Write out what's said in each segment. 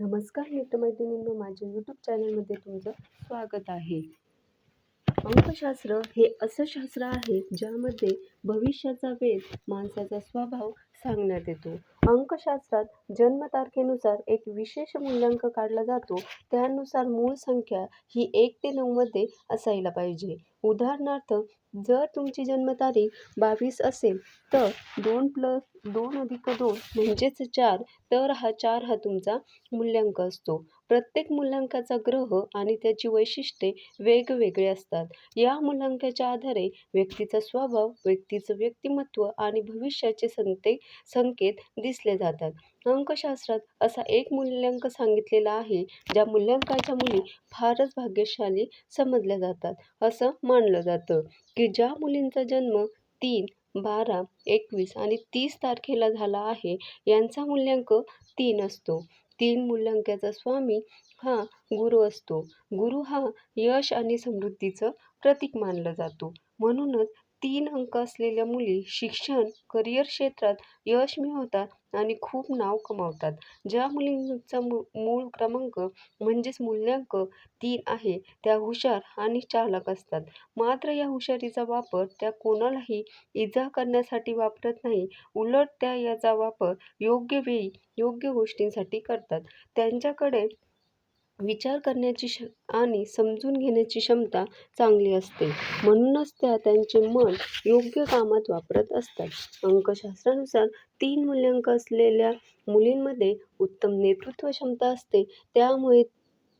नमस्कार मित्रमैत्रिणींनो माझ्या यूट्यूब चॅनलमध्ये तुमचं स्वागत आहे. अंकशास्त्र हे असं शास्त्र आहे ज्यामध्ये भविष्याचा वेध माणसाचा स्वभाव सांगण्यात येतो. अंकशास्त्रात जन्मतारखेनुसार एक विशेष मूल्यांक काढला जातो. त्यानुसार मूळ संख्या ही एक ते नऊमध्ये असायला पाहिजे. उदाहरणार्थ जर तुमची जन्मतारीख बावीस असेल तर दोन प्लस दोन अधिक दोन म्हणजेच चार तर हा चार हा तुमचा मूल्यांक असतो. प्रत्येक मूल्यांकाचा ग्रह आणि त्याची वैशिष्ट्ये वेगवेगळे असतात. या मूल्यांकाच्या आधारे व्यक्तीचा स्वभाव व्यक्तीचं व्यक्तिमत्व आणि भविष्याचे संते संकेत दिसले जातात. अंकशास्त्रात असा एक मूल्यांक सांगितलेला आहे ज्या मूल्यांकाच्या मुली फारच भाग्यशाली समजल्या जातात असं मानलं जातं की ज्या मुलींचा जन्म तीन बारा एकवीस आणि तीस तारखेला झाला आहे यांचा मूल्यांक तीन असतो. तीन मूल्यांकाचा स्वामी हा गुरु असतो. गुरु हा यश आणि समृद्धीचं प्रतीक मानला जातो. म्हणूनच तीन अंक असलेल्या मुली शिक्षण करिअर क्षेत्रात यश मिळवतात आणि खूप नाव कमावतात. ज्या मुलींचा मू मूळ क्रमांक म्हणजेच मूल्यांक तीन आहे त्या हुशार आणि चालक असतात. मात्र या हुशारीचा वापर त्या कोणालाही इजा करण्यासाठी वापरत नाही उलट त्या याचा वापर योग्य वेळी योग्य गोष्टींसाठी करतात. त्यांच्याकडे विचार करण्याची श आणि समजून घेण्याची क्षमता चांगली असते. म्हणूनच त्या त्यांचे मन योग्य कामात वापरत असतात. अंकशास्त्रानुसार तीन मूल्यांक असलेल्या मुलींमध्ये उत्तम नेतृत्व क्षमता असते. त्यामुळे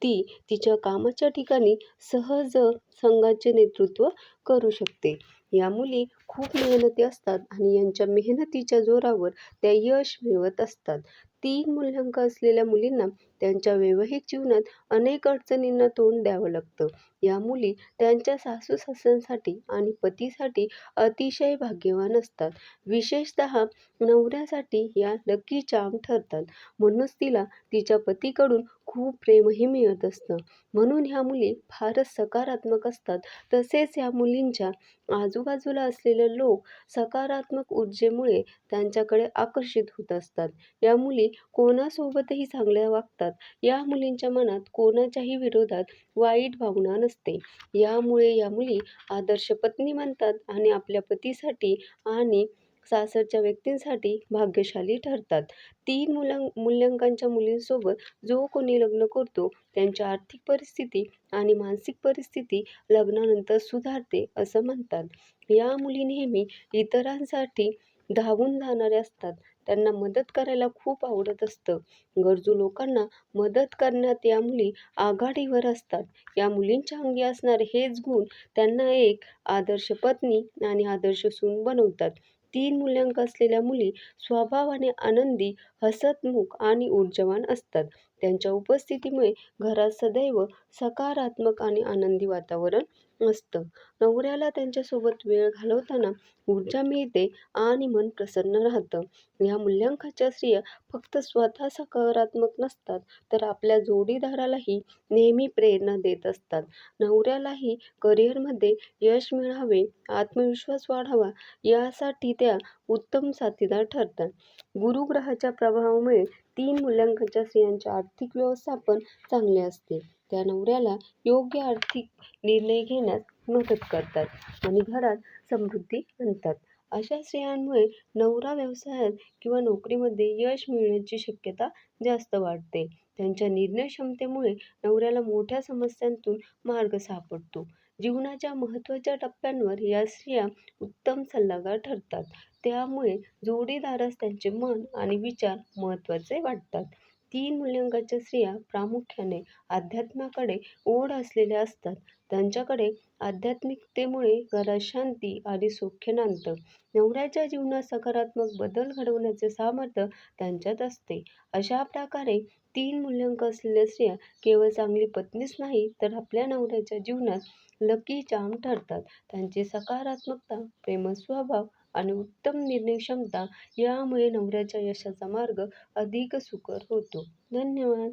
ती तिच्या कामाच्या ठिकाणी सहज संघाचे नेतृत्व करू शकते. या मुली खूप मेहनती असतात आणि यांच्या मेहनतीच्या जोरावर त्या यश मिळवत असतात. तीन मूल्यांक असलेल्या मुलींना त्यांच्या वैवाहिक जीवनात अनेक अडचणींना तोंड द्यावं लागतं. या मुली त्यांच्या सासू सासऱ्यांसाठी आणि पतीसाठी अतिशय भाग्यवान असतात. विशेषतः नवऱ्यासाठी या लकी चाम ठरतात. म्हणूनच तिला तिच्या पतीकडून खूप प्रेमही मिळत असतं. म्हणून ह्या मुली फारच सकारात्मक असतात. तसेच ह्या मुलींच्या आजूबाजूला असलेले लोक सकारात्मक ऊर्जेमुळे त्यांच्याकडे आकर्षित होत असतात. या मुली कोणासोबतही चांगल्या वागतात. या मुलींच्या मनात कोणाच्याही विरोधात वाईट भावना नसते. यामुळे या मुली आदर्श पत्नी म्हणतात आणि आपल्या पतीसाठी आणि सासरच्या व्यक्तींसाठी भाग्यशाली ठरतात. तीन मुलां मूल्यांकांच्या मुलींसोबत जो कोणी लग्न करतो त्यांची आर्थिक परिस्थिती आणि मानसिक परिस्थिती लग्नानंतर सुधारते असं म्हणतात. या मुली नेहमी इतरांसाठी धावून जाणाऱ्या असतात. त्यांना मदत करायला खूप आवडत असतं. गरजू लोकांना मदत करण्यात या मुली आघाडीवर असतात. या मुलींच्या अंगी असणारे हेच गुण त्यांना एक आदर्श पत्नी आणि आदर्श सून बनवतात. तीन मूल्यांक असलेल्या मुली स्वभावाने आनंदी हसतमुख आणि ऊर्जावान असतात. त्यांच्या उपस्थितीमुळे घरात सदैव सकारात्मक आणि आनंदी वातावरण असतं. नवऱ्याला त्यांच्यासोबत वेळ घालवताना ऊर्जा मिळते आणि मन प्रसन्न राहतं. या मूल्यांकाच्या स्त्रिया फक्त स्वतः सकारात्मक नसतात तर आपल्या जोडीदारालाही नेहमी प्रेरणा देत असतात. नवऱ्यालाही करिअरमध्ये यश मिळावे आत्मविश्वास वाढावा यासाठी त्या उत्तम साथीदार ठरतात. गुरुग्रहाच्या प्रभावामुळे तीन मूल्यांकनच्या स्त्रियांचे आर्थिक व्यवस्थापन चांगले असते. त्या नवऱ्याला योग्य आर्थिक निर्णय घेण्यास मदत करतात आणि घरात समृद्धी आणतात. अशा स्त्रियांमुळे नवरा व्यवसायात किंवा नोकरीमध्ये यश मिळण्याची शक्यता जास्त वाढते. त्यांच्या निर्णय क्षमतेमुळे नवऱ्याला मोठ्या समस्यांतून मार्ग सापडतो. जीवनाच्या महत्त्वाच्या टप्प्यांवर या स्त्रिया उत्तम सल्लागार ठरतात. त्यामुळे जोडीदारास त्यांचे मन आणि विचार महत्त्वाचे वाटतात. तीन मूल्यांकाच्या स्त्रिया प्रामुख्याने अध्यात्माकडे ओढ असलेल्या असतात. त्यांच्याकडे आध्यात्मिकतेमुळे घरात शांती आणि सौख्य नांदतं नवऱ्याच्या जीवनात सकारात्मक बदल घडवण्याचे सामर्थ्य त्यांच्यात असते. अशा प्रकारे तीन मूल्यांक असलेल्या स्त्रिया केवळ चांगली पत्नीच नाही तर आपल्या नवऱ्याच्या जीवनात लकी चाम ठरतात. त्यांची सकारात्मकता प्रेमळ स्वभाव आणि उत्तम निर्णय क्षमता यामुळे नवऱ्याच्या यशाचा मार्ग अधिक सुकर होतो. धन्यवाद.